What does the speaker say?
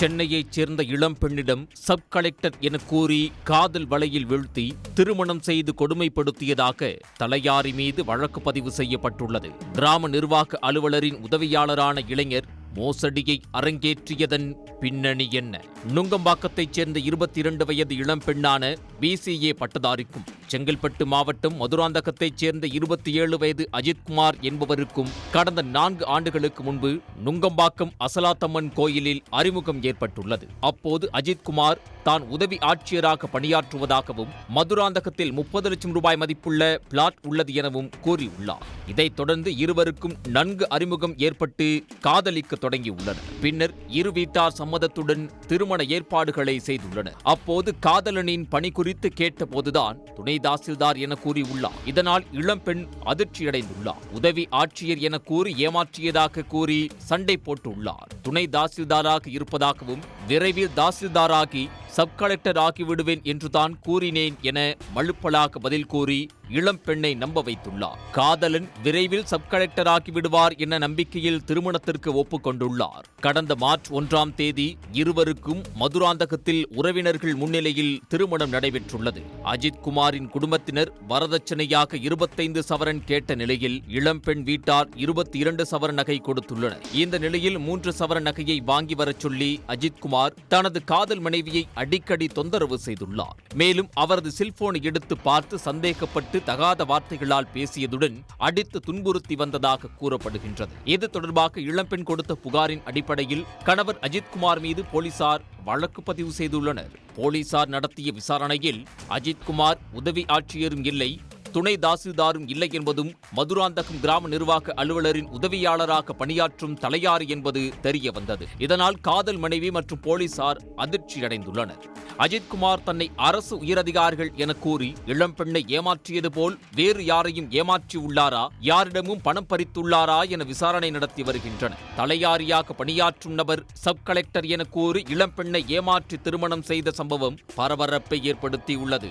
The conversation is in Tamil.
சென்னையைச் சேர்ந்த இளம்பெண்ணிடம் சப் கலெக்டர் என கூறி காதல் வலையில் வீழ்த்தி திருமணம் செய்து கொடுமைப்படுத்தியதாக தலையாரி மீது வழக்கு பதிவு செய்யப்பட்டுள்ளது. கிராம நிர்வாக அலுவலரின் உதவியாளரான இளைஞர் மோசடியை அரங்கேற்றியதன் பின்னணி என்ன? நுங்கம்பாக்கத்தைச் சேர்ந்த இருபத்தி இரண்டு வயது இளம்பெண்ணான பிசிஏ பட்டதாரிக்கும் செங்கல்பட்டு மாவட்டம் மதுராந்தகத்தைச் சேர்ந்த இருபத்தி ஏழு வயது அஜித்குமார் என்பவருக்கும் கடந்த நான்கு ஆண்டுகளுக்கு முன்பு நுங்கம்பாக்கம் அசலாத்தம்மன் கோயிலில் அறிமுகம் ஏற்பட்டுள்ளது. அப்போது அஜித்குமார் தான் உதவி ஆட்சியராக பணியாற்றுவதாகவும் மதுராந்தகத்தில் முப்பது லட்சம் ரூபாய் மதிப்புள்ள பிளாட் உள்ளது எனவும் கூறியுள்ளார். இதைத் தொடர்ந்து இருவருக்கும் நன்கு அறிமுகம் ஏற்பட்டு காதலிக்க தொடங்கியுள்ளனர். பின்னர் இரு வீட்டார் சம்மதத்துடன் திருமண ஏற்பாடுகளை செய்துள்ளனர். அப்போது காதலனின் பணி குறித்து கேட்டபோதுதான் துணை தாசில்தார் என கூறியுள்ளார். இதனால் இளம்பெண் அதிர்ச்சியடைந்துள்ளார். உதவி ஆட்சியர் என கூறி ஏமாற்றியதாக கூறி சண்டை போட்டுள்ளார். துணை தாசில்தாராக இருப்பதாகவும் விரைவில் தாசில்தாராகி சப் கலெக்டர் ஆகிவிடுவேன் என்றுதான் கூறினேன் என மழுப்பலாக பதில் கூறி இளம் பெண்ணை நம்ப வைத்துள்ளார். காதலன் விரைவில் சப் கலெக்டர் ஆகிவிடுவார் என நம்பிக்கையில் திருமணத்திற்கு ஒப்புக்கொண்டுள்ளார். கடந்த மார்ச் ஒன்றாம் தேதி இருவருக்கும் மதுராந்தகத்தில் உறவினர்கள் முன்னிலையில் திருமணம் நடைபெற்றுள்ளது. அஜித் குமாரின் குடும்பத்தினர் வரதட்சணையாக இருபத்தைந்து சவரன் கேட்ட நிலையில் இளம்பெண் வீட்டார் இருபத்தி இரண்டு சவரன் நகை கொடுத்துள்ளனர். இந்த நிலையில் மூன்று சவரன் நகையை வாங்கி வரச் சொல்லி அஜித் குமார் தனது காதல் மனைவியை அடிக்கடி தொந்தரவு செய்துள்ளார். மேலும் அவரது செல்போனை எடுத்து பார்த்து சந்தேகப்பட்டு தகாத வார்த்தைகளால் பேசியதுடன் அடித்து துன்புறுத்தி வந்ததாக கூறப்படுகின்றது. இது தொடர்பாக இளம்பெண் கொடுத்த புகாரின் அடிப்படையில் கணவர் அஜித்குமார் மீது போலீசார் வழக்கு பதிவு செய்துள்ளனர். போலீசார் நடத்திய விசாரணையில் அஜித்குமார் உதவி ஆட்சியரும் இல்லை துணை தாசில்தாரும் இல்லை என்பதும் மதுராந்தகம் கிராம நிர்வாக அலுவலரின் உதவியாளராக பணியாற்றும் தலையாறு என்பது தெரிய வந்தது இதனால் காதல் மனைவி மற்றும் போலீசார் அதிர்ச்சியடைந்துள்ளனர். அஜித்குமார் தன்னை அரசு உயரதிகாரிகள் என கூறி இளம்பெண்ணை ஏமாற்றியது போல் வேறு யாரையும் ஏமாற்றியுள்ளாரா யாரிடமும் பணம் பறித்துள்ளாரா என விசாரணை நடத்தி வருகின்றனர். தலையாரியாக பணியாற்றும் நபர் சப் கலெக்டர் என கூறி இளம்பெண்ணை ஏமாற்றி திருமணம் செய்த சம்பவம் பரபரப்பை ஏற்படுத்தியுள்ளது.